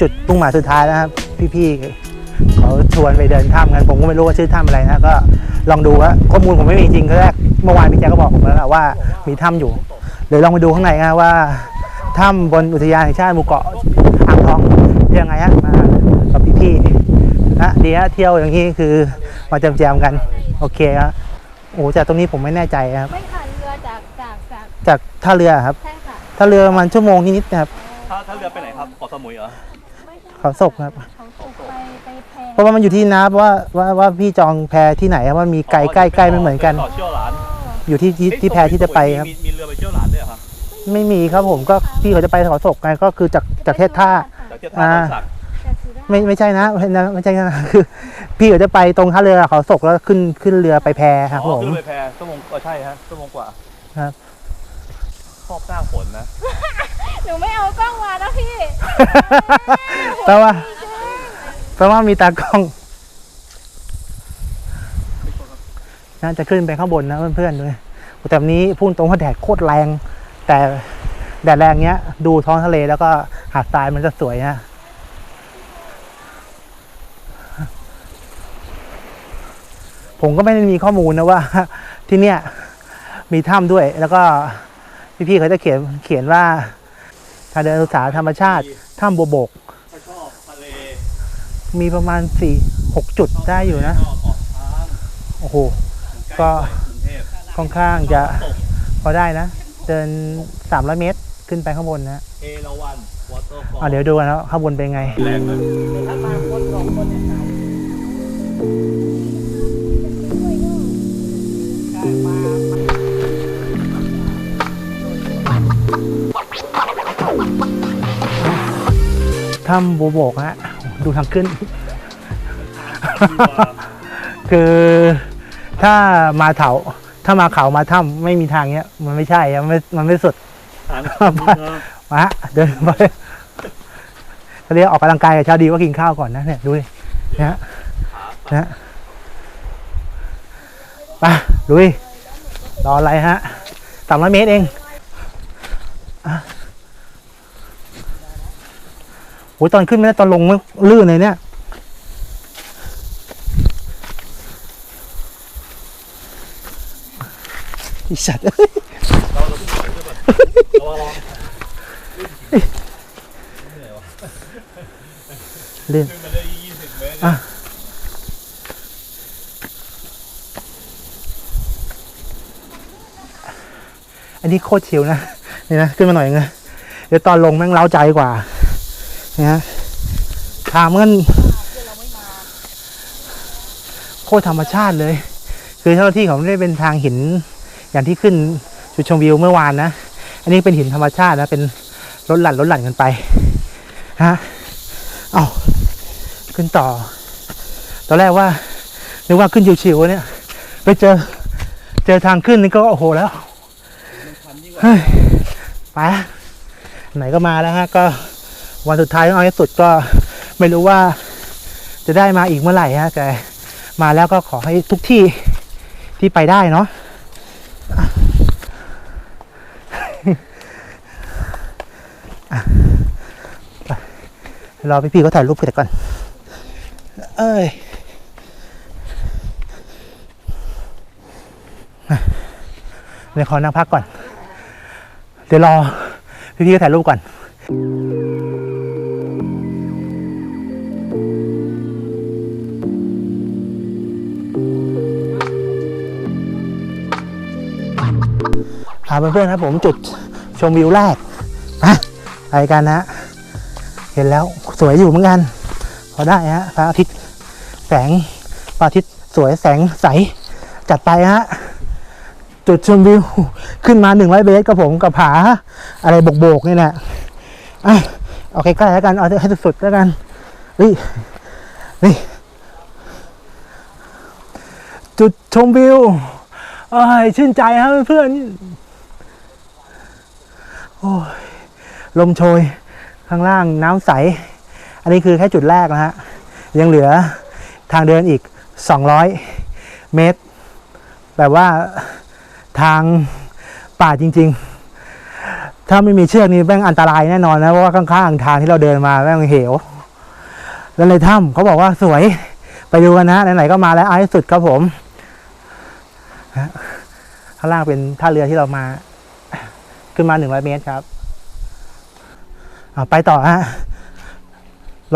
อาจจะเป็นจุดมุ่งหมายสุดท้ายแล้วครับพี่ๆเขาชวนไปเดินถ้ำกันผมก็ไม่รู้ว่าชื่อถ้ำอะไรนะก็ลองดูว่าข้อมูลผมไม่มีจริงก็แรกเมื่อวานพี่แจ๊คก็บอกผมแล้วแหละว่ามีถ้ำอยู่เดี๋ยวลองไปดูข้างในนะว่าถ้ำบนอุทยานแห่งชาติหมู่เกาะอ่างทองยังไงฮะมากับพี่ๆนะดีฮะเที่ยวอย่างนี้คือมาแจมๆกัน โอเคครับโอ้จากตรงนี้ผมไม่แน่ใจครับ ไม่ค่ะเรือจากจากจากจากท่าเรือครับใช่ค่ะท่าเรือประมาณชั่วโมงนิดๆนะครับ ถ้าถ้าเรือไปไหนครับเกาะสมุยเหรอไม่ใช่ เขาศกครับ เขาตกไปไปแพเพราะว่ามันอยู่ที่นับว่าว่าว่าพี่จองแพที่ไหนครับว่ามีไกลใกล้ใกล้ไม่เหมือนกันเกาะเชี่ยวหลานอยู่ที่ที่ที่แพที่จะไปครับ มีมีเรือไปเชี่ยวหลานด้วยเหรอครับไม่มีครับผมก็พี่เขาจะไปเขาศกไงก็คือจากจากเทศท่า จากเทียบท่าอ่าบริษัทจากสุราษฎร์ไม่ไม่ใช่นะไม่นะไม่ใช่นะคือ พี่เขาจะไปตรงท่าเรือเขาศกแล้วขึ้นขึ้นเรือไปแพครับอ๋ผอม ขึ้นไปแพชั่วโมงเออใช่ฮะชั่วโมงกว่าครับ ชอบหน้าฝนนะ หนูไม่เอากล้องมาแล้วพี่แปลว่าแปลว่ามีตากล้อง น่าจะขึ้นไปข้างบนนะเพื่อนๆด้วยแต่วันนี้พูดตรงว่าแดดโคตรแรง แต่แดดแรงเนี้ย ดูท้องทะเลแล้วก็หาดทรายมันจะสวยนะผมก็ไม่ได้มีข้อมูลนะว่า ที่เนี่ยมีถ้ำด้วยแล้วก็พี่ๆเขาจะเขียนเขียนว่า ทางเดินศึกษาธรรมชาติถ้ำบัวบกชอบทะเลมีประมาณสี่หกจุดได้อยู่นะ ชอบเกาะช้างโอ้โห ก็ กรุงเทพค่อนข้างจะพอได้นะ เดิน 300 เมตรขึ้นไปข้างบนนะเอราวันวอเตอร์ฟอลอะเดี๋ยวดูกันนะข้างบนเป็นไง แรงเลย ถ้ำบัวบกฮะดูทางขึ้น คือถ้ามาเขาถ้ามาเขามาถ้ำไม่มีทางเนี้ย มันไม่ใช่อะมันไม่มันไม่สุดทางมาฮะเดินไปเขาเรียกออกกำลังกายกับเช้าดีว่ากินข้าวก่อนนะเนี่ยดูดินะฮะนะฮะไปลุยรออะไรฮะสามร้อยเมตรเองอะ โอ้ยตอนขึ้นไม่ได้ตอนลงมันลื่นเลยเนี่ย อีสัตว์เราเราเพิ่งไปด้วยนเราลองลื่นขึ้นมาได้ยี่สิบเมตรอะอันนี้โคตรชิวนะ นี่นะ ขึ้นมาหน่อยนะเดี๋ยวตอนลงแม่งเล้าใจกว่า นะฮะทางมันโคตรธรรมชาติเลย คือเจ้าหน้าที่เขาไม่ได้เป็นทางหิน อย่างที่ขึ้นจุดชมวิวเมื่อวานนะ อันนี้เป็นหินธรรมชาตินะ เป็นรถหลั่นรถหลั่นกันไปฮะเอาขึ้นต่อ ตอนแรกว่านึกว่าขึ้นชิวๆเนี่ย ไปเจอ เจอทางขึ้นนี่ก็โอ้โหแล้วเฮ้ยไปไหนก็มาแล้วฮะก็ วันสุดท้ายต้องเอาให้สุดก็ไม่รู้ว่าจะได้มาอีกเมื่อไหร่ฮะแต่มาแล้วก็ขอให้ทุกที่ที่ไปได้เนาะอะไปรอพี่ๆเขาถ่ายรูปเสร็จก่อน เอ้ยเดี๋ยวขอนั่งพักก่อน เดี๋ยวรอพี่ๆก็ถ่ายรูปก่อน พาเพื่อนๆครับผมจุดชมวิวแรกมาไปกันนะ เห็นแล้วสวยอยู่เหมือนกัน พอได้ฮะพระอาทิตย์แสงพระอาทิตย์สวยแสงใสจัดไปฮะจุดชมวิวขึ้นมาหนึ่งร้อยเมตรกับผมกับผาอะไรโบกๆนี่แหละอะเอาใกล้ๆแล้วกัน เอาให้สุดๆแล้วกันเฮ้ยนี่ จุดชมวิวอ้ยชื่นใจครับเพื่อน โอ้ยลมโชยข้างล่างน้ำใส อันนี้คือแค่จุดแรกนะฮะ ยังเหลือทางเดินอีก 200 เมตร แบบว่าทางป่าจริง ๆ ถ้าไม่มีเชือกนี่แม่งอันตรายแน่นอนนะเพราะว่าข้างๆทางที่เราเดินมาแม่งเหว แล้วในถ้ำเขาบอกว่าสวยไปดูกันนะไหนๆก็มาแล้วเอาให้สุดครับผมข้างล่างเป็นท่าเรือที่เรามา ขึ้นมาหนึ่งร้อยเมตรครับไปต่อฮะ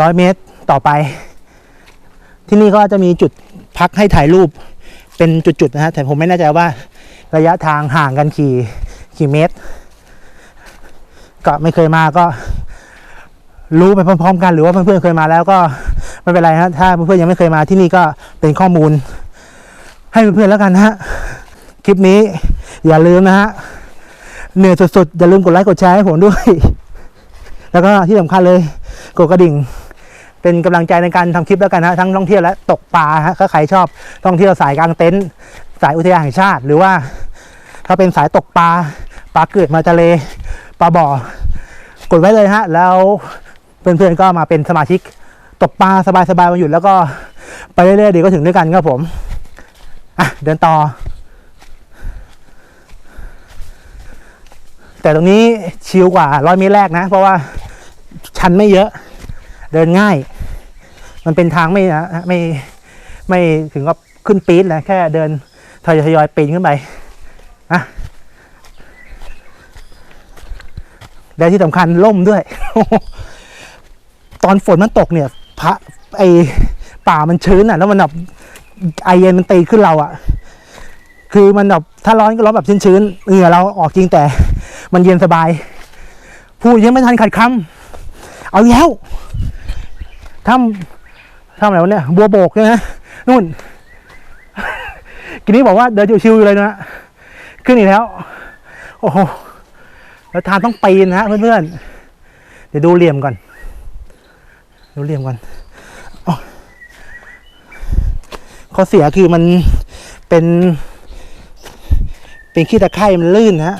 ร้อยเมตรต่อไป ที่นี่ก็จะมีจุดพักให้ถ่ายรูปเป็นจุดๆนะฮะแต่ผมไม่แน่ใจว่าระยะทางห่างกันกี่กี่เมตร ก็ไม่เคยมาก็ รู้ไปพร้อมๆ กัน หรือว่าเพื่อนๆเคยมาแล้วก็ไม่เป็นไรฮะถ้าเพื่อนๆยังไม่เคยมาที่นี่ก็เป็นข้อมูล ให้เพื่อนๆแล้วกันฮะคลิปนี้อย่าลืมนะฮะ เหนื่อยสุดๆ อย่าลืมกดไลค์กดแชร์ให้ผมด้วย แล้วก็ที่สำคัญเลยกดกระดิ่ง เป็นกำลังใจในการทำคลิปแล้วกันนะทั้งท่องเที่ยวและตกปลาฮะถ้าใครชอบท่องเที่ยวสายกลางเต็นท์สายอุทยานแห่งชาติ หรือว่า ถ้าเป็นสายตกปลาปลาเกิดมาทะเลปลาบ่อกดไว้เลยฮะ แล้วเพื่อนๆก็มาเป็นสมาชิกตกปลาสบายๆมาหยุดแล้วก็ไปเรื่อยๆเดี๋ยวก็ถึงด้วยกันครับผมอะเดินต่อ แต่ตรงนี้ชิลกว่าร้อยเมตรแรกนะ เพราะว่าชันไม่เยอะเดินง่าย มันเป็นทางไม่นะไม่ไม่ถึงกับขึ้นปี๊ดนะแค่เดินทยอยๆปีนขึ้นไปอะและที่สำคัญล่มด้วย ตอนฝนมันตกเนี่ย พระไอป่ามันชื้นอะ แล้วมันแบบไอเย็นมันตีขึ้นเราอะ คือมันแบบถ้าร้อนก็ร้อนแบบชื้นๆเหงื่อเราออกจริงแต่ มันเย็นสบาย พูดยังไม่ทันขัดคำเอาแล้วทำทำอะไรวะเนี่ยบัวโบกใช่ไหมนู่นกินนี้บอกว่าเดินชิวๆอยู่เลยนะขึ้นอีกแล้ว โอ้โหแล้วทางต้องปีนนะฮะเพื่อนๆเดี๋ยวดูเหลี่ยมก่อนดูเหลี่ยมก่อนอข้อเสียคือมันเป็น เป็นขี้ตะไคร่มันลื่นนะฮะ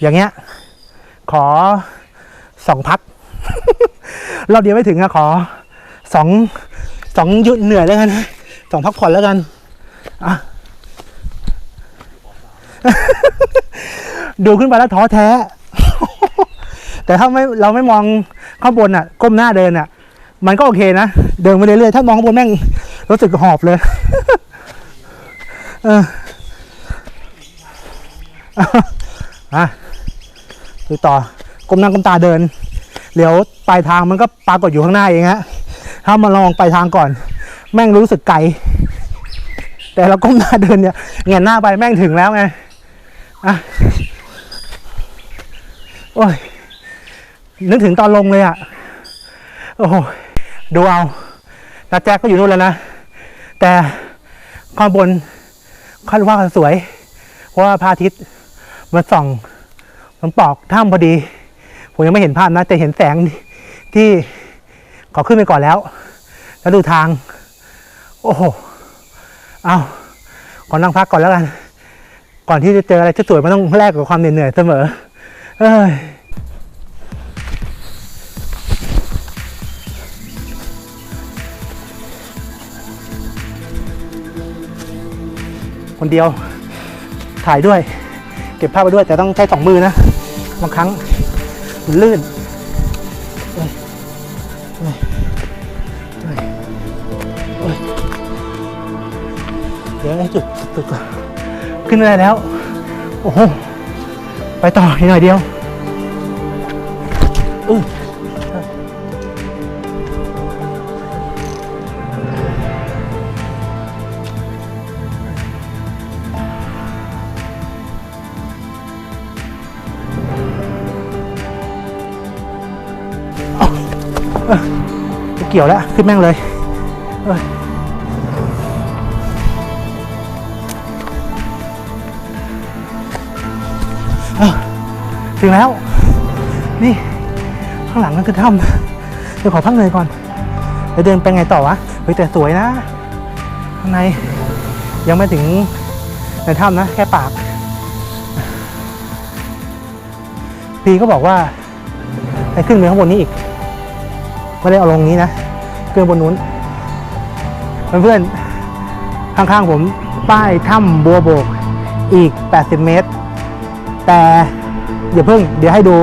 อย่างเงี้ย ขอสองพักรอบเดียวไม่ถึงอะขอสองสองหยุดเหนื่อยแล้วกันสองพักผ่อนแล้วกันอะดูขึ้นไปแล้วท้อแท้ แต่ถ้าไม่เราไม่มองข้างบนอะก้มหน้าเดินอะมันก็โอเคนะ เดินไปเรื่อยๆถ้ามองข้างบนแม่งรู้สึกหอบเลย เอออะ ดูต่อก้มหน้าก้มตาเดินเดี๋ยวปลายทางมันก็ปรากฏอยู่ข้างหน้าเองฮะถ้ามาลองปลายทางก่อน แม่งรู้สึกไกล แต่เราก้มหน้าเดินเนี่ยเงยหน้าไปแม่งถึงแล้วไงอะโอ้ยนึกถึงตอนลงเลยอะ โอ้โหดูเอานาแจ็คก็อยู่นู่นแล้วนะ แต่ข้างบนคาดว่าสวย เพราะว่าพระอาทิตย์มันส่อง มันปอกถ้ำพอดี ผมยังไม่เห็นภาพนะ แต่เห็นแสงที่ขอขึ้นไปก่อนแล้ว แล้วดูทาง โอ้โห เอาขอนั่งพักก่อนแล้วกัน ก่อนที่จะเจออะไรที่สวยมันต้องแลกกับความเหนื่อยๆเสมอ เอ้ยคนเดียวถ่ายด้วย เก็บภาพไปด้วยแต่ต้องใช้สองมือนะ บางครั้งมันลื่นเอ้ยเอ้ยเดี๋ยวจุดจุดก่อนขึ้นม่ได้แล้ว โอ้โห ไปต่ออีกหน่อยเดียว เกี่ยวแล้ว ขึ้นแม่งเลยเอ้ยถึงแล้ว นี่ ข้างหลังนั่นคือถ้ำเดี๋ยวขอพักเหนื่อยก่อนเดี๋ยวเดินไปไงต่อวะเฮ้ยแต่สวยนะ ข้างใน ยังไม่ถึงในถ้ำนะ แค่ปาก พีก็บอกว่า ให้ขึ้นไปข้างบนนี้อีก ไม่ได้เอาลงนี้นะขึ้นบนนู้น เพื่อนๆ ข้างๆผมป้ายถ้ำบัวโบกอีก 80 เมตร แต่อย่าเพิ่ง เดี๋ยวให้ดู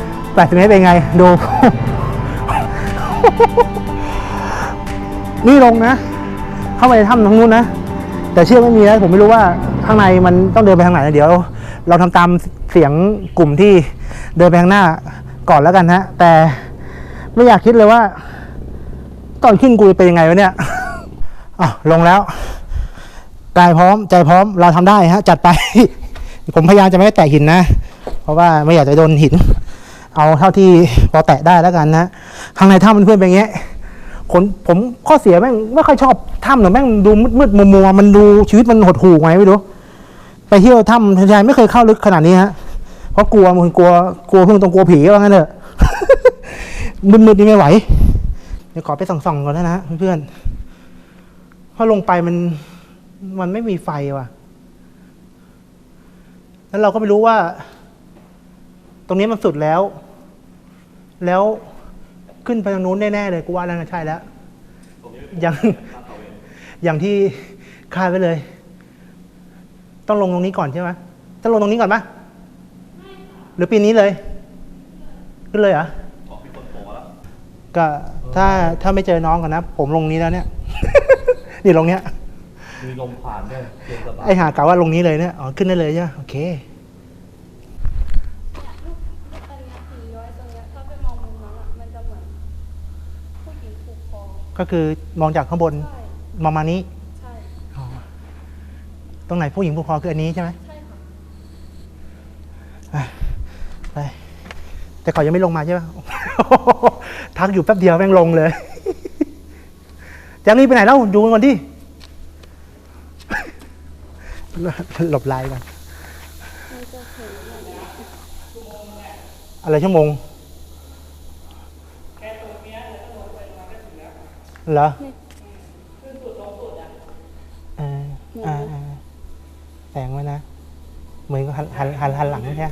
80 เมตรเป็นไง ดู นี่ลงนะ เข้าไปในถ้ำทางนู้นนะ แต่เชื่อกไม่มีนะ ผมไม่รู้ว่าข้างในมันต้องเดินไปทางไหนนะเดี๋ยว เราทำตามเสียงกลุ่มที่เดินไปข้างหน้าก่อนแล้วกันฮะ แต่ ไม่อยากคิดเลยว่า ตอนขึ้นกูจะเป็นยังไงวะเนี่ยอะลงแล้วกายพร้อม ใจพร้อมเราทำได้ฮะ จัดไป ผมพยายามจะไม่ให้แตะหินนะ เพราะว่าไม่อยากจะโดนหิน เอาเท่าที่พอแตะได้แล้วกันนะข้างในถ้ำมันเพื่อนเป็นอย่างเงี้ยคนผมข้อเสียแม่งไม่ค่อยชอบถ้ำหรอกแม่งดูมืดๆมัวๆมันดูชีวิตมันหดหู่ไงไม่รู้ไปเที่ยวถ้ำทายไม่เคยเข้าลึกขนาดนี้ฮะเพราะกลัวมันกลัวกลัวเพิ่งตรงกลัวผีว่างั้นเถอะ มืดๆนี่ไม่ไหว เดี๋ยวขอไปส่องๆก่อนนะนะเพื่อนๆเพราะลงไปมันมันไม่มีไฟว่ะ แล้วเราก็ไม่รู้ว่า ตรงนี้มันสุดแล้ว แล้วขึ้นไปทางนู้นแน่ๆเลยกูว่าแล้วนะใช่แล้วอย่างอย่างที่คาดไว้เลย ต้องลงตรงนี้ก่อนใช่ไหมต้องลงตรงนี้ก่อนปะหรือปีนี้เลย ขึ้นเลยเหรอ ออกพี่คนโตแล้ว ก็ถ้าถ้าไม่เจอน้องกันนะ ผมลงนี้แล้วเนี่ย นี่ลงเนี้ย มีลมผ่านด้วยเย็นสบายไอหากะว่าลงนี้เลยเนี่ยอ๋อขึ้นได้เลยใช่ไหมโอเคลูกอันเนี้ยสี่ร้อยตรงเนี้ยถ้าไปมองมุมนั้นอะมันจะเหมือนผู้หญิงผูกคอก็คือมองจากข้างบนใช่มองมานี้ใช่อ๋อตรงไหนผู้หญิงผู้คอคืออันนี้ใช่ไหม ใช่ค่ะ อะไป แต่เขายังไม่ลงมาใช่ไหมทักอยู่แป๊บเดียวแม่งลงเลยจะรีบไปไหนแล้วดูกันดิหลบไลน์กันมันจะเห็นแบบนี้อะไรชั่วโมงเหรอเอออ่าอ่าแสงไว้นะ เหมือนกับหันหันหันหันหลังใช่ไหม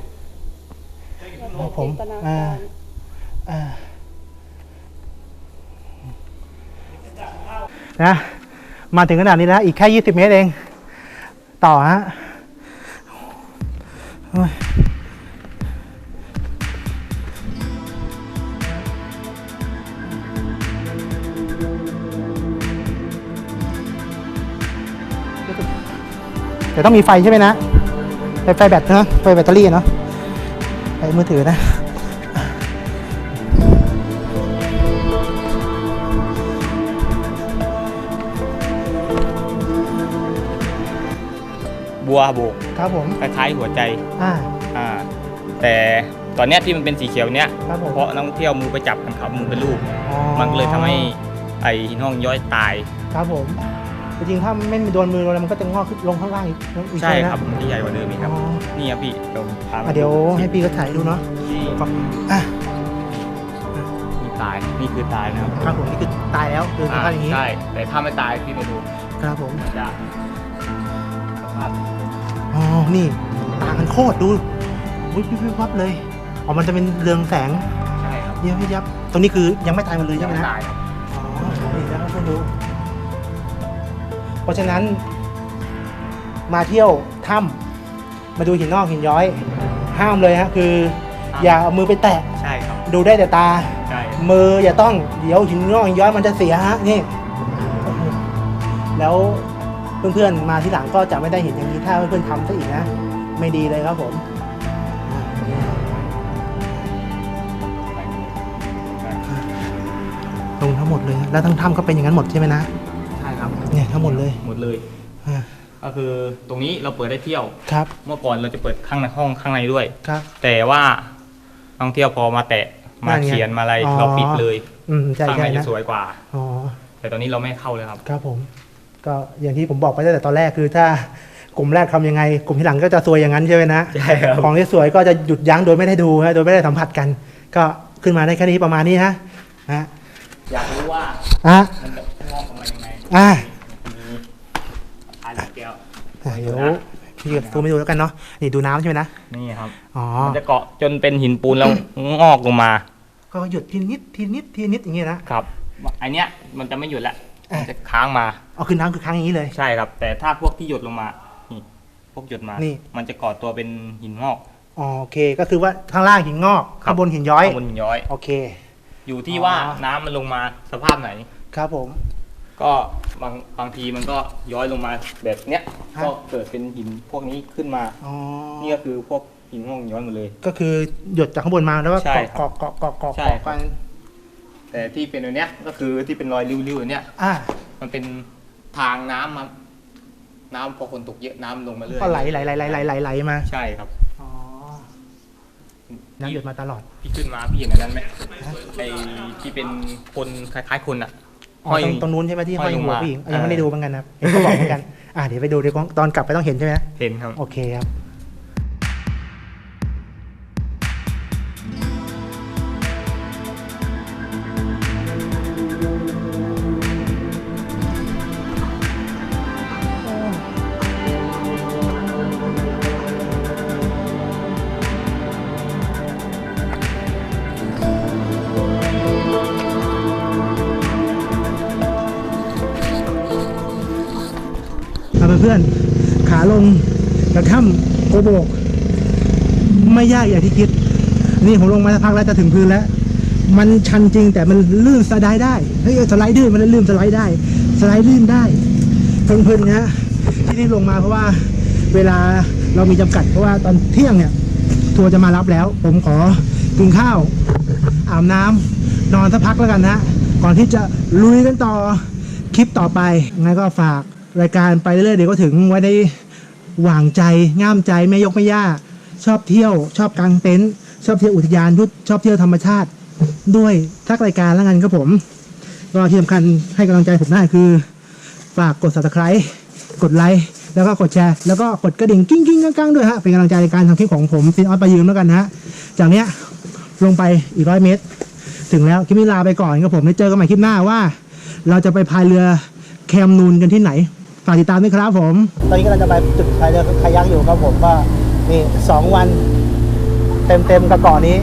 แล้วผมจินตนาอ่าการอ่านะมาถึงขนาดนี้แล้วอีกแค่ยี่สิบเมตรเอง ต่อฮะโอ้ยแต่ต้องมีไฟใช่ไหมนะไฟไฟแบตนะไฟแบตเตอรี่เนาะ ไฟมือถือนะบัวโบกครับผมคล้ายๆหัวใจอ่าอ่าแต่ตอนเนี้ยที่มันเป็นสีเขียวเนี้ยครับผมเพราะนักท่องเที่ยวมือไปจับกันครับมือเป็นลูก อ๋อมันก็เลยทำให้ไอหินห้องย้อยตาย ครับผม จริงๆถ้าไม่มีโดนมือโดนอะไรมันก็จะงอกขึ้นลงข้างล่างอีกอีกใช่ไหมนะครับมันจะใหญ่กว่าเดิมอีกครับอ๋อนี่ครับพี่เดี๋ยวพาไปอะเดี๋ยวให้พี่ก็ถ่ายดูเนาะนี่ขอบอะนี่ตายนี่คือตายนะครับครับผมนี่คือตายแล้วคือสภาพอย่างนี้ใช่แต่ถ้าไม่ตายพี่มาดูครับผมมันจะสภาพอ๋อนี่ต่างกันโคตรดูวิบวิบวิบวับเลยอ๋อมันจะเป็นเรืองแสงใช่ครับยับยับยับตรงนี้คือยังไม่ตายหมดเลยใช่ยังไหมไม่นะตายครับอ๋อนี่แล้วเพื่อนดูเพ ราะฉะนั้น มาเที่ยวถ้ำมาดูหินนอกหินย้อย ห้ามเลยฮะคืออย่าเอามือไปแตะใช่ครับดูได้แต่ตา ใช่มืออย่าต้องเดี๋ยวหินงอกหินย้อยมันจะเสียฮะนี่ แล้วเพื่อนๆมาที่หลังก็จะไม่ได้เห็นอย่างนี้ถ้าเพื่อนๆทำซะอีกนะ ไม่ดีเลยครับผมลงทั้งหมดเลย แล้วทั้งถ้ำก็เป็นอย่างนั้นหมดใช่ไหมนะใช่ครับ เนี่ยทั้งหมดเลยหมดเลยอ่าก็คือตรงนี้เราเปิดได้เที่ยว ครับ เมื่อก่อนเราจะเปิดข้างในห้องข้างในด้วย ครับ แต่ว่านักท่องเที่ยวพอมาแตะมานั่นไงเขียนมาอะไรอ๋อ เราปิดเลยอืมใช่ข้างใช่ในจะนะสวยกว่า อ๋อ แต่ตอนนี้เราไม่ให้เข้าเลยครับ ครับผม ก็อย่างที่ผมบอกไปตั้งแต่ตอนแรกคือถ้ากลุ่มแรกทำยังไง กลุ่มที่หลังก็จะซวยอย่างนั้นใช่ไหมนะใช่ครับ ของที่สวยก็จะหยุดยั้งโดยไม่ได้ดูฮะโดยไม่ได้สัมผัสกัน ก็ขึ้นมาได้แค่นี้ประมาณนี้ฮะฮะอยากรู้ว่าอะมันจะงอกออกมายังไง อะมีอันแก้วอะ เดี๋ยวพี่กับซูมไปดูแล้วกันเนาะนี่ดูน้ำใช่ไหมนะนี่ครับอ๋อมันจะเกาะจนเป็นหินปูนแล้วงอกลงมา ก็หยุดทีนิดทีนิดทีนิดอย่างเงี้ยนะครับอันเนี้ยมันจะไม่หยุดละอะมันจะค้างมาเอาขึ้นน้ำคือค้างอย่างนี้เลยใช่ครับ แต่ถ้าพวกที่หยดลงมานี่พวกหยดมานี่มันจะเกาะตัวเป็นหินงอกอ๋อโอเค ก็คือว่าข้างล่างหินงอกครับข้างบนหินย้อยข้างบนหินย้อยโอเค อยู่ที่อ๋อว่าน้ำมันลงมาสภาพไหนครับผม ก็บางบางทีมันก็ย้อยลงมาแบบเนี้ยฮะ ก็เกิดเป็นหินพวกนี้ขึ้นมา อ๋อนี่ก็คือพวกหินห้องย้อยหมดเลย ก็คือหยดจากข้างบนมาแล้วก็ใช่เกาะครับเกาะเกาะเกาะเกาะใช่ เกาะครับกันแต่ที่เป็นอันเนี้ยก็คือที่เป็นรอยริ้วๆอันเนี้ยอ่ามันเป็นทางน้ำมาน้ำพอฝนตกเยอะน้ำลงมาเรื่อยก็ไหลไหลไหลไหลไหลไหลไหลมาใช่ครับอ๋อน้ำหยดมาตลอดพี่ขึ้นมาพี่เห็นอันนั้นไหมไอ้ที่เป็นคนคล้ายๆคนอะ อ๋อตรงตรงนู้นใช่ไหมที่ห้ห้ออยยหัวลงมาผู้หญิงอะยังเออไม่ได้ดูเหมือนกันนะครับเห็นเขาบอกเหมือนกันอ่าเดี๋ยวไปดูเดี๋ยวตอนกลับไปต้องเห็นใช่ไหมเห็นครับโอเคครับ เพื่อนๆ ขาลงกระถ้ำโกโบก ไม่ยากอย่างที่คิด นี่ผมลงมาสักพักแล้วจะถึงพื้นแล้ว มันชันจริงแต่มันลื่นสไลด์ได้ เฮ้ยสไลด์ดื้นมันลื่นสไลด์ได้ สไลด์ลื่นได้เพลินๆนะที่นี่ลงมาเพราะว่าเวลาเรามีจำกัดเพราะว่าตอนเที่ยงเนี่ย ทัวร์จะมารับแล้ว ผมขอกินข้าวอาบน้ำนอนสักพักแล้วกันนะ ก่อนที่จะลุยกันต่อคลิปต่อไปงั้นก็ฝาก รายการไปเรื่อยๆเดี๋ยวก็ถึงไว้ในหว่างใจง่ามใจไม่ยกไม่ย่า ชอบเที่ยว ชอบกางเต็นท์ชอบเที่ยวอุทยานพุทชอบเที่ยวธรรมชาติ ด้วยทักรายการแล้วกันครับผม ก็ที่สำคัญให้กำลังใจผมได้คือ ฝากกด subscribe กดไลค์แล้วก็กดแชร์ แล้วก็กดกระดิ่งกิ้งกิ้งก้างๆด้วยฮะ เป็นกำลังใจในการทำคลิปของผมฟินออสไปยืนแล้วกันนะฮะ จากเนี้ยลงไปอีกร้อยเมตร ถึงแล้วคลิปนี้ลาไปก่อนครับผมได้เจอกันใหม่คลิปหน้าว่า เราจะไปพายเรือแคมนูนกันที่ไหน ฝากติดตามด้วยครับผม ตอนนี้ก็เราจะไปจุดคายเรือคายักอยู่ครับผมก็นี่สองวัน เต็มๆกับเกาะนี้